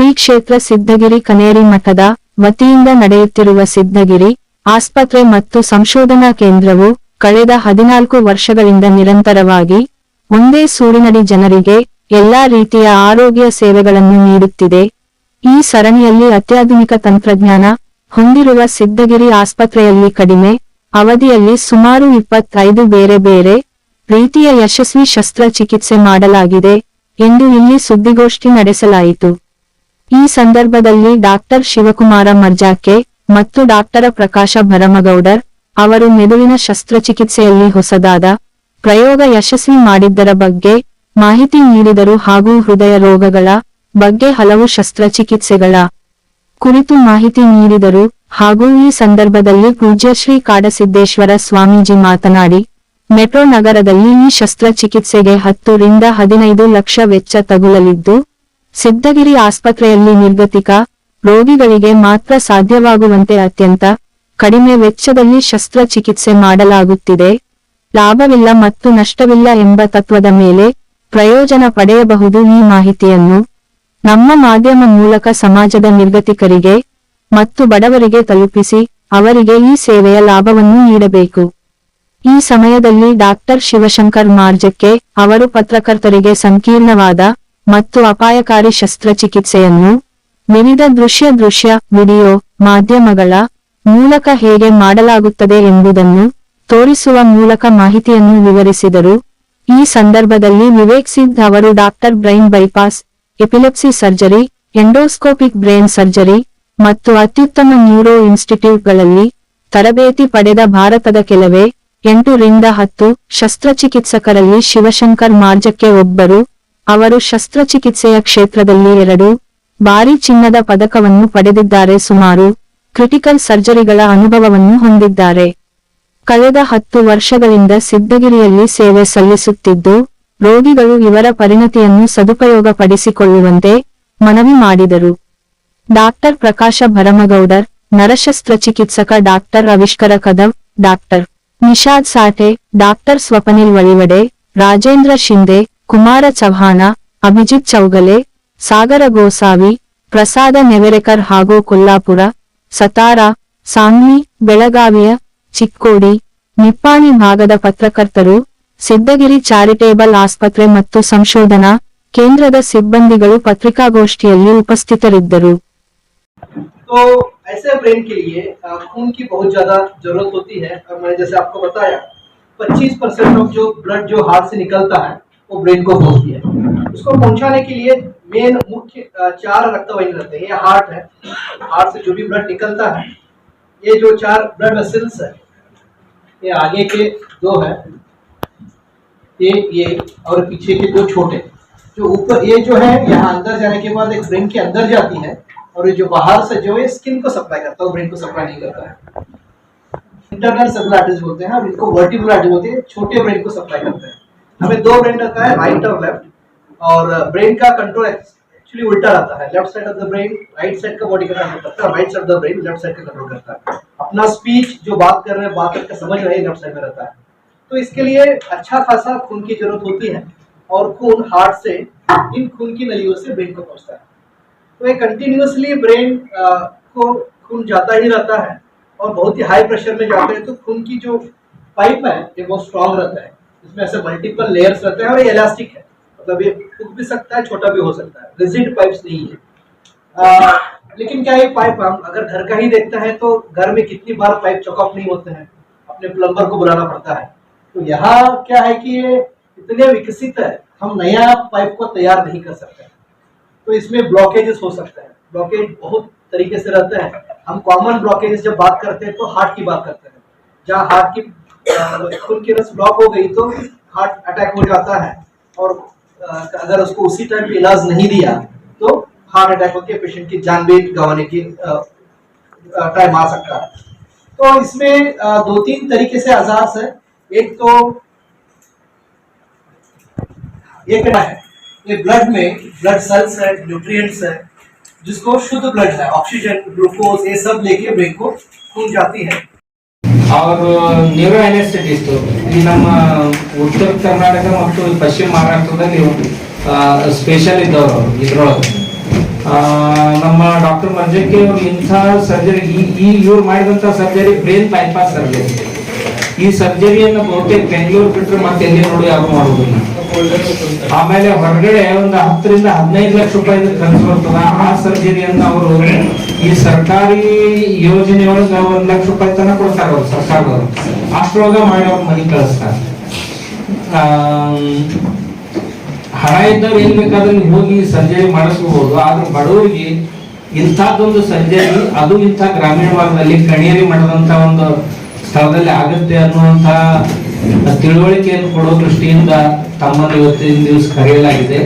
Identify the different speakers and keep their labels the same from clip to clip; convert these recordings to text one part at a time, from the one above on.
Speaker 1: ಶ್ರೀ ಕ್ಷೇತ್ರ ಸಿದ್ಧಗಿರಿ ಕನೇರಿ ಮಠದ ವತಿಯಿಂದ ನಡೆಯುತ್ತಿರುವ ಸಿದ್ಧಗಿರಿ ಆಸ್ಪತ್ರೆ ಮತ್ತು ಸಂಶೋಧನಾ ಕೇಂದ್ರವು ಕಳೆದ ಹದಿನಾಲ್ಕು ವರ್ಷಗಳಿಂದ ನಿರಂತರವಾಗಿ ಒಂದೇ ಸೂರಿನಡಿ ಜನರಿಗೆ ಎಲ್ಲಾ ರೀತಿಯ ಆರೋಗ್ಯ ಸೇವೆಗಳನ್ನು ನೀಡುತ್ತಿದೆ. ಈ ಸರಣಿಯಲ್ಲಿ ಅತ್ಯಾಧುನಿಕ ತಂತ್ರಜ್ಞಾನ ಹೊಂದಿರುವ ಸಿದ್ಧಗಿರಿ ಆಸ್ಪತ್ರೆಯಲ್ಲಿ ಕಡಿಮೆ ಅವಧಿಯಲ್ಲಿ ಸುಮಾರು ಇಪ್ಪತ್ತೈದು ಬೇರೆ ಬೇರೆ ರೀತಿಯ ಯಶಸ್ವಿ ಶಸ್ತ್ರಚಿಕಿತ್ಸೆ ಮಾಡಲಾಗಿದೆ ಎಂದು ಇಲ್ಲಿ ಸುದ್ದಿಗೋಷ್ಠಿ ನಡೆಸಲಾಯಿತು. ಈ ಸಂದರ್ಭದಲ್ಲಿ ಡಾಕ್ಟರ್ ಶಿವಕುಮಾರ ಮರ್ಜಾಕೆ ಮತ್ತು ಡಾಕ್ಟರ ಪ್ರಕಾಶ ಭರಮಗೌಡರ್ ಅವರು ಮೆದುಳಿನ ಶಸ್ತ್ರಚಿಕಿತ್ಸೆಯಲ್ಲಿ ಹೊಸದಾದ ಪ್ರಯೋಗ ಯಶಸ್ವಿ ಮಾಡಿದ್ದರ ಬಗ್ಗೆ ಮಾಹಿತಿ ನೀಡಿದರು ಹಾಗೂ ಹೃದಯ ರೋಗಗಳ ಬಗ್ಗೆ ಹಲವು ಶಸ್ತ್ರಚಿಕಿತ್ಸೆಗಳ ಕುರಿತು ಮಾಹಿತಿ ನೀಡಿದರು ಹಾಗೂ ಈ ಸಂದರ್ಭದಲ್ಲಿ ಪೂಜ್ಯಶ್ರೀ ಕಾಡಸಿದ್ದೇಶ್ವರ ಸ್ವಾಮೀಜಿ ಮಾತನಾಡಿ, ಮೆಟ್ರೋ ನಗರದಲ್ಲಿ ಈ ಶಸ್ತ್ರಚಿಕಿತ್ಸೆಗೆ ಹತ್ತು ರಿಂದ ಹದಿನೈದು ಲಕ್ಷ ವೆಚ್ಚ ತಗುಲಲಿದ್ದು ಸಿದ್ಧಗಿರಿ ಆಸ್ಪತ್ರೆಯಲ್ಲಿ ನಿರ್ಗತಿಕ ರೋಗಿಗಳಿಗೆ ಮಾತ್ರ ಸಾಧ್ಯವಾಗುವಂತೆ ಅತ್ಯಂತ ಕಡಿಮೆ ವೆಚ್ಚದಲ್ಲಿ ಶಸ್ತ್ರಚಿಕಿತ್ಸೆ ಮಾಡಲಾಗುತ್ತಿದೆ. ಲಾಭವಿಲ್ಲ ಮತ್ತು ನಷ್ಟವಿಲ್ಲ ಎಂಬ ತತ್ವದ ಮೇಲೆ ಪ್ರಯೋಜನ ಪಡೆಯಬಹುದು ಈ ಮಾಹಿತಿಯನ್ನು ನಮ್ಮ ಮಾಧ್ಯಮ ಮೂಲಕ ಸಮಾಜದ ನಿರ್ಗತಿಕರಿಗೆ ಮತ್ತು ಬಡವರಿಗೆ ತಲುಪಿಸಿ ಅವರಿಗೆ ಈ ಸೇವೆಯ ಲಾಭವನ್ನು ನೀಡಬೇಕು. ಈ ಸಮಯದಲ್ಲಿ ಡಾಕ್ಟರ್ ಶಿವಶಂಕರ್ ಮಾರ್ಜಕ್ಕೆ ಅವರು ಪತ್ರಕರ್ತರಿಗೆ ಸಂಕೀರ್ಣವಾದ ಮತ್ತು ಅಪಾಯಕಾರಿ ಶಸ್ತ್ರಚಿಕಿತ್ಸೆಯನ್ನು, ವಿವಿಧ ದೃಶ್ಯ ದೃಶ್ಯ ವಿಡಿಯೋ ಮಾಧ್ಯಮಗಳ ಮೂಲಕ ಹೇಗೆ ಮಾಡಲಾಗುತ್ತದೆ ಎಂಬುದನ್ನು ತೋರಿಸುವ ಮೂಲಕ ಮಾಹಿತಿಯನ್ನು ವಿವರಿಸಿದರು. ಈ ಸಂದರ್ಭದಲ್ಲಿ ವಿವೇಕ್ ಸಿಂಗ್ ಅವರು doctor brain bypass, epilepsy surgery, endoscopic brain surgery ಮತ್ತು ಅತ್ಯುತ್ತಮ ನ್ಯೂರೋ ಇನ್ಸ್ಟಿಟ್ಯೂಟ್ಗಳಲ್ಲಿ ತರಬೇತಿ ಪಡೆದ ಭಾರತದ ಕೆಲವೇ ಎಂಟು ರಿಂದ ಹತ್ತು ಶಸ್ತ್ರಚಿಕಿತ್ಸಕರಲ್ಲಿ ಶಿವಶಂಕರ್ ಮಾರ್ಜಕ್ಕೆ ಒಬ್ಬರು ಅವರು ಶಸ್ತ್ರಚಿಕಿತ್ಸೆಯ ಕ್ಷೇತ್ರದಲ್ಲಿ ಎರಡು ಬಾರಿ ಚಿನ್ನದ ಪದಕವನ್ನು ಪಡೆದಿದ್ದಾರೆ. ಸುಮಾರು ಕ್ರಿಟಿಕಲ್ ಸರ್ಜರಿಗಳ ಅನುಭವವನ್ನು ಹೊಂದಿದ್ದಾರೆ. ಕಳೆದ ಹತ್ತು ವರ್ಷಗಳಿಂದ ಸಿದ್ಧಗಿರಿಯಲ್ಲಿ ಸೇವೆ ಸಲ್ಲಿಸುತ್ತಿದ್ದು, ರೋಗಿಗಳು ಇವರ ಪರಿಣತಿಯನ್ನು ಸದುಪಯೋಗಪಡಿಸಿಕೊಳ್ಳುವಂತೆ ಮನವಿ ಮಾಡಿದರು. Doctor Prakash Bharamagoudar ನರಶಸ್ತ್ರಚಿಕಿತ್ಸಕ doctor Avishkar Kadav doctor Nishad Sathe doctor Swapnil Valivade, Rajendra Shinde Kumara Chavan Abhijit Chougale Sagar Gosavi Prasad ನೆವೆರೆಕರ್ ಹಾಗೂ ಕೊಲ್ಲಾಪುರ ಸತಾರ ಸಾಂಗ್ಲಿ ಬೆಳಗಾವಿಯ ಚಿಕ್ಕೋಡಿ ನಿಪ್ಪಾಣಿ ಭಾಗದ ಪತ್ರಕರ್ತರು ಸಿದ್ಧಗಿರಿ ಚಾರಿಟೇಬಲ್ ಆಸ್ಪತ್ರೆ ಮತ್ತು ಸಂಶೋಧನಾ ಕೇಂದ್ರದ ಸಿಬ್ಬಂದಿಗಳು ಪತ್ರಿಕಾಗೋಷ್ಠಿಯಲ್ಲಿ ಉಪಸ್ಥಿತರಿದ್ದರು
Speaker 2: तो ऐसे ब्रेन के लिए अ, खून की बहुत ज्यादा जरूरत होती है और मैंने जैसे आपको बताया 25 परसेंट ऑफ जो ब्लड जो हार्ट से निकलता है वो ब्रेन को पहुँचती है उसको पहुँचाने के लिए मेन मुख्य चार रक्तवाहिनी रहते हैं। ये हार्ट है। हार्ट से जो भी ब्लड निकलता है, ये जो चार ब्लड वेसल्स है, ये आगे के दो है। ये ये और पीछे के दो छोटे। जो ऊपर, ये जो है, यहाँ अंदर जाने के बाद एक ब्रेन के अंदर जाती है और ये जो बाहर से जो है स्किन को सप्लाई करता है ब्रेन को सप्लाई नहीं करता है। इंटरनल आर्टरीज बोलते हैं और इनको वर्टिब्रल आर्टरी बोलते हैं। छोटे ब्रेन को सप्लाई करते हैं। हमें दो ब्रेन रहता है राइट और लेफ़्ट और ब्रेन का कंट्रोल एक्चुअली उल्टा रहता है। Left side of the brain right side का बॉडी कंट्रोल करता है right side of the brain left side का कंट्रोल करता है। अपना स्पीच जो बात कर रहे हैं, बात करके समझ रहे हैं लेफ़्ट साइड में रहता है। तो इसके लिए अच्छा खासा खून की ज़रूरत होती है, और खून हार्ट से, इन खून की नलियों से ब्रेन को पहुँचता है। तो ये कंटिन्यूसली ब्रेन को खून जाता ही रहता है, और बहुत ही हाई प्रेशर में जाते हैं तो खून की जो पाइप है, ये बहुत स्ट्रांग रहता है। इसमें ऐसे मल्टीपल लेयर्स रहते हैं और ये इलास्टिक है। मतलब ये टूट भी सकता है छोटा भी हो सकता है। रिजिड पाइप्स नहीं है। आ, लेकिन क्या ये पाइप हम अगर घर का ही देखते हैं तो घर में कितनी बार पाइप चौकअप नहीं होते हैं? अपने प्लम्बर को बुलाना पड़ता है। तो यहाँ क्या है कि ये इतने विकसित है हम नया पाइप को तैयार नहीं कर सकते। तो इसमें ब्लॉकेजेस हो सकते हैं। ब्लॉकेज बहुत तरीके से रहते हैं। हम कॉमन ब्लॉकेजेस जब बात करते हैं तो हार्ट की बात करते हैं। जहाँ हार्ट की खून की रस ब्लॉक हो गई तो हार्ट अटैक हो जाता है। और अगर उसको उसी टाइम पे इलाज नहीं दिया तो हार्ट अटैक होकर पेशेंट की जान भी गंवाने की टाइम आ सकता है। तो इसमें दो तीन तरीके से आज़ाद है। एक तो ये क्या है, ये ब्लड में ब्लड सेल्स है न्यूट्रिएंट्स है, जिसको शुद्ध ब्लड है ऑक्सीजन ग्लूकोज ये सब लेके ब्रेन को खून जाती है।
Speaker 3: ಅವರು ನ್ಯೂರೋ ಅನೆಸ್ಥೆಟಿಸ್ಟು ಈ ನಮ್ಮ ಉತ್ತರ ಕರ್ನಾಟಕ ಮತ್ತು ಪಶ್ಚಿಮ ಮಹಾರಾಷ್ಟ್ರದಲ್ಲಿ ಸ್ಪೆಷಲ್ ಇದ್ದವರು ಇದ್ರೊಳಗೆ. ನಮ್ಮ ಡಾಕ್ಟರ್ ಮಂಜಕ್ಕೆ ಅವರು ಇಂಥ ಸರ್ಜರಿ ಈ ಇವ್ರು ಮಾಡಿದಂಥ ಸರ್ಜರಿ ಬ್ರೇನ್ ಬೈಪಾಸ್ ಸರ್ಜರಿ ಈ ಸರ್ಜರಿಯನ್ನು ಬಹುತೇಕ ಬೆಂಗಳೂರು ಬಿಟ್ಟರೆ ಮತ್ತೆ ಎಲ್ಲಿ ನೋಡಿ ಯಾರು ಮಾಡುವುದಿಲ್ಲ. ಆಮೇಲೆ ಹೊರಗಡೆ ಒಂದು ಹತ್ತರಿಂದ ಹದಿನೈದು ಲಕ್ಷ ರೂಪಾಯಿ ಖರ್ಚು ಬರ್ತದ. ಆ ಸರ್ಜರಿಯನ್ನ ಅವರು ಈ ಸರ್ಕಾರಿ ಯೋಜನೆ ಒಳಗೆ ಒಂದು ಲಕ್ಷ ರೂಪಾಯಿ ತನಕ ಕೊಡ್ತಾರ ಅವ್ರು, ಸರ್ಕಾರದವರು. ಅಷ್ಟರೊಳಗ ಮಾಡಿ ಅವ್ರ ಮನೆ ಕಳಿಸ್ತಾರೆ. ಹಣ ಇದ್ದವ್ರು ಏನ್ ಬೇಕಾದ್ರೆ ಹೋಗಿ ಸರ್ಜರಿ ಮಾಡಿಸ್ಕೋಬಹುದು ಆದ್ರೆ ಬಡವರಿಗೆ ಇಂಥದ್ದೊಂದು ಸರ್ಜರಿ, ಅದು ಇಂಥ ಗ್ರಾಮೀಣ ಭಾಗದಲ್ಲಿ ಕಣಿಯರಿ ಮಾಡಿದಂತ ಒಂದು ಸ್ಥಳದಲ್ಲಿ ಆಗತ್ತೆ ಅನ್ನುವಂತಹ ತಿಳುವಳಿಕೆಯನ್ನು ಕೊಡೋ ದೃಷ್ಟಿಯಿಂದ ತಮ್ಮನ್ನು ಇವತ್ತಿನ ದಿವಸ ಕರೆಯಲಾಗಿದೆ.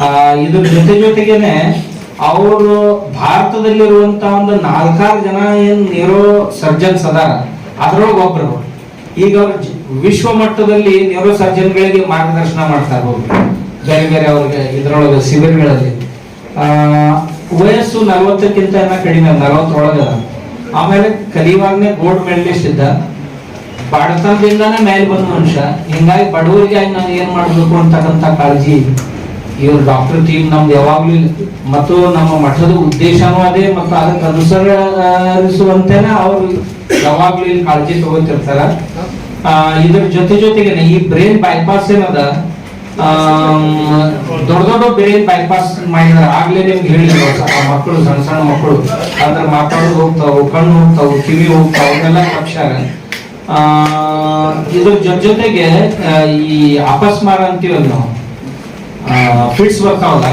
Speaker 3: ಆ ಇದ್ರ ಜೊತೆ ಜೊತೆಗೇನೆ ಅವರು ಭಾರತದಲ್ಲಿರುವಂತ ಒಂದು ನಾಲ್ಕಾರು ಜನ ಏನ್ ನ್ಯೂರೋ ಸರ್ಜನ್ಸ್ ಅದಾರ ಅದರೊಳಗೆ ಒಬ್ರು. ಈಗ ಅವ್ರು ವಿಶ್ವ ಮಟ್ಟದಲ್ಲಿ ನ್ಯೂರೋ ಸರ್ಜನ್ಗಳಿಗೆ ಮಾರ್ಗದರ್ಶನ ಮಾಡ್ತಾರೆ ಅವ್ರು ಬೇರೆ ಬೇರೆ ಅವ್ರಿಗೆ ಇದ್ರೊಳಗೆ ಶಿಬಿರಗಳಲ್ಲಿ. ಆ, ವಯಸ್ಸು ನಲವತ್ತಕ್ಕಿಂತ ಕಡಿಮೆ ನಲವತ್ತೊಳಗ ಆಮೇಲೆ ಕಲಿಯುವಾಗನೇ ಗೋಲ್ಡ್ ಮೆಡಲಿಸ್ಟ್ ಇದ್ದ ಬಡತನದಿಂದಾನೇ ಮೇಲೆ ಬಂದ ಮನುಷ್ಯ. ಹಿಂಗಾಗಿ ಬಡವರಿಗೆ ನಾನು ಏನ್ ಮಾಡಬೇಕು ಅಂತಕ್ಕಂತ ಕಾಳಜಿ ಇವ್ರ ಡಾಕ್ಟರ್ ಟೀಮ್ ನಮ್ದು ಯಾವಾಗ್ಲೂ. ಮತ್ತು ನಮ್ಮ ಮಠದ ಉದ್ದೇಶನೂ ಅದೇ, ಮತ್ತು ಅದಕ್ಕೆ ಅನುಸರಿಸುವಂತೆನೆ ಅವರು ಯಾವಾಗ್ಲೂ ಇಲ್ಲಿ ಕಾಳಜಿ ತಗೋತಿರ್ತಾರ. ಇದ್ರ ಜೊತೆ ಜೊತೆಗೆ ಈ ಬ್ರೈನ್ ಬೈಪಾಸ್ ಏನದ? ದೊಡ್ಡ ದೊಡ್ಡ ಬ್ರೇನ್ ಬೈಪಾಸ್ ಮಾಡಿದಾರೆ. ಆಗ್ಲೇ ನಿಮ್ಗೆ ಹೇಳಿದ್ರು ಆ ಮಕ್ಕಳು, ಸಣ್ಣ ಸಣ್ಣ ಮಕ್ಕಳು. ಅದ್ರ ಮಾತಾಡೋದು ಹೋಗ್ತಾವು, ಕಣ್ಣು ಹೋಗ್ತಾವು, ಕಿವಿ ಹೋಗ್ತಾವು ಅವನ್ನೆಲ್ಲ ಪಕ್ಷ ಆ ಇದ್ರ ಜೊತೆ ಜೊತೆಗೆ ಈ ಅಪಸ್ಮಾರ ಅಂತೀವಲ್ಲ ನಾವು ಫಿಟ್ಸ್ ಬರ್ತಾವಲ್ಲ,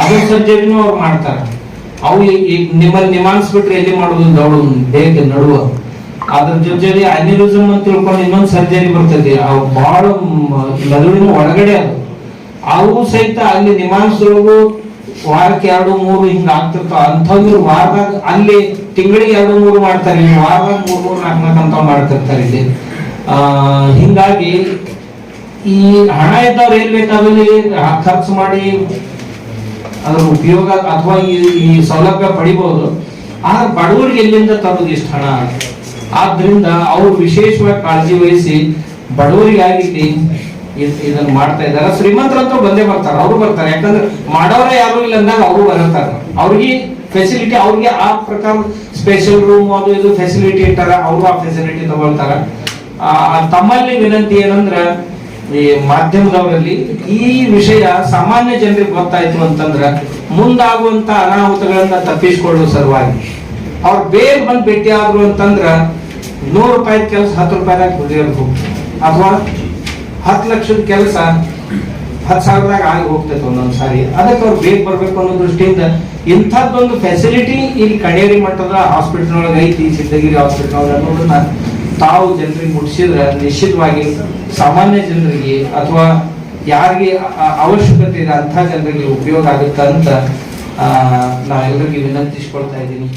Speaker 3: ಅದ್ರ ಸರ್ಜರಿನೂ ಅವ್ರು ಮಾಡ್ತಾರೆ. ಅವು ಈಗ ನಿಮ್ಮಲ್ಲಿ ನಿಮಾನ್ಸ್ಬಿಟ್ರೆ ಎಲ್ಲಿ ಮಾಡೋದು ದೌಡು? ಬೇಗ ನಡುವ. ಅದ್ರ ಜೊತೆ ಅನಿರಿಸಮ್ ಅಂತ ತಿಳ್ಕೊಂಡು ಇನ್ನೊಂದು ಸರ್ಜರಿ ಬರ್ತದೆ ಅವು ಬಹಳ ಮೆದುಳಿನ ಒಳಗಡೆ ಅದು. ಅವು ಸಹಿತ ಅಲ್ಲಿ ನಿಮಾನ್ಸ್ದೊಳಗು ವಾರಕ್ಕೆ ಎರಡು, ಮೂರು ಹಿಂಗ ಆಗ್ತಿರ್ತಾವ. ಅಂಥವ್ರು ವಾರದಾಗ ಅಲ್ಲಿ ತಿಂಗಳಿಗೆ ಎರಡು, ಮೂರು ಮಾಡ್ತಾರೆ. ಇಲ್ಲಿ ವಾರದಾಗ ಮೂರು ಮೂರು, ನಾಲ್ಕು ನಾಲ್ಕು ಅಂತ ಮಾಡ್ತಿರ್ತಾರೆ ಇಲ್ಲಿ. ಹಿಂಗಾಗಿ ಈ ಹಣ ಇದ್ದವ್ರು ಏನ್ ಬೇಕಾದಲ್ಲಿ ಖರ್ಚು ಮಾಡಿ ಅದ್ರ ಉಪಯೋಗ ಅಥವಾ ಈ ಸೌಲಭ್ಯ ಪಡಿಬಹುದು ಆದ್ರೆ ಬಡವರಿಗೆ ಎಲ್ಲಿಂದ ತರೋದು ಇಷ್ಟು ಹಣ? ಆದ್ರಿಂದ ಅವರು ವಿಶೇಷವಾಗಿ ಕಾಳಜಿ ವಹಿಸಿ ಬಡವರಿಗಾಗಿ ಇದ್- ಇದನ್ನ ಮಾಡ್ತಾ ಇದ್ದಾರೆ. ಶ್ರೀಮಂತರಂತೂ ಬಂದೇ ಬರ್ತಾರೆ, ಅವರು ಬರ್ತಾರೆ. ಯಾಕಂದ್ರೆ ಮಾಡೋರೇ ಯಾರು ಇಲ್ಲ ಅಂದಾಗ ಅವರು ಬರ್ತಾರೆ ಅವ್ರಿಗೆ ಫೆಸಿಲಿಟಿ ಅವ್ರಿಗೆ ಆ ಪ್ರಕಾರ ಸ್ಪೆಷಲ್ ರೂಮ್ ಅದು ಇದು ಫೆಸಿಲಿಟಿ ಇಟ್ಟಾರ, ಅವರು ಆ ಫೆಸಿಲಿಟಿ ತಗೊಳ್ತಾರ. ತಮ್ಮಲ್ಲಿ ವಿನಂತಿ ಏನಂದ್ರ, ಈ ಮಾಧ್ಯಮದವರಲ್ಲಿ ಈ ವಿಷಯ ಸಾಮಾನ್ಯ ಜನರಿಗೆ ಗೊತ್ತಾಯ್ತು ಅಂತಂದ್ರ ಮುಂದಾಗುವಂತ ಅನಾಹುತಗಳನ್ನ ತಪ್ಪಿಸಿಕೊಳ್ಳುವ ಸಲುವಾಗಿ. ಅವ್ರು ಬೇಗ ಬಂದು ಭೇಟಿ ಆದ್ರು ಅಂತಂದ್ರ ನೂರು ರೂಪಾಯಿ ಕೆಲಸ, ಹತ್ತು ರೂಪಾಯಿದಾಗ ದುಡಿಯೋದು ಅಥವಾ ಹತ್ತು ಲಕ್ಷದ ಕೆಲಸ ಹತ್ತು ಸಾವಿರದಾಗ ಆಗಿ ಹೋಗ್ತೈತೆ ಒಂದೊಂದು ಸಾರಿ. ಅದಕ್ಕೆ ಅವ್ರು ಬೇಗ ಬರಬೇಕು ಅನ್ನೋ ದೃಷ್ಟಿಯಿಂದ ಇಂಥದ್ದೊಂದು ಫೆಸಿಲಿಟಿ ಇಲ್ಲಿ ಕಡೇರಿ ಮಟ್ಟದ ಹಾಸ್ಪಿಟಲ್ ಒಳಗೆ ಐತಿ ಸಿದ್ದಗಿರಿ ಹಾಸ್ಪಿಟಲ್ ಒಳಗೆ ಅನ್ನೋದನ್ನ ತಾವು ಜನರಿಗೆ ಮುಟ್ಟಿಸಿದ್ರೆ ನಿಶ್ಚಿತವಾಗಿ ಸಾಮಾನ್ಯ ಜನರಿಗೆ ಅಥವಾ ಯಾರಿಗೆ ಅವಶ್ಯಕತೆ ಇದೆ ಅಂಥ ಜನರಿಗೆ ಉಪಯೋಗ ಆಗುತ್ತೆ ಅಂತ ನಾವೆಲ್ಲರಿಗೂ ವಿನಂತಿಸ್ಕೊಳ್ತಾ ಇದ್ದೀನಿ.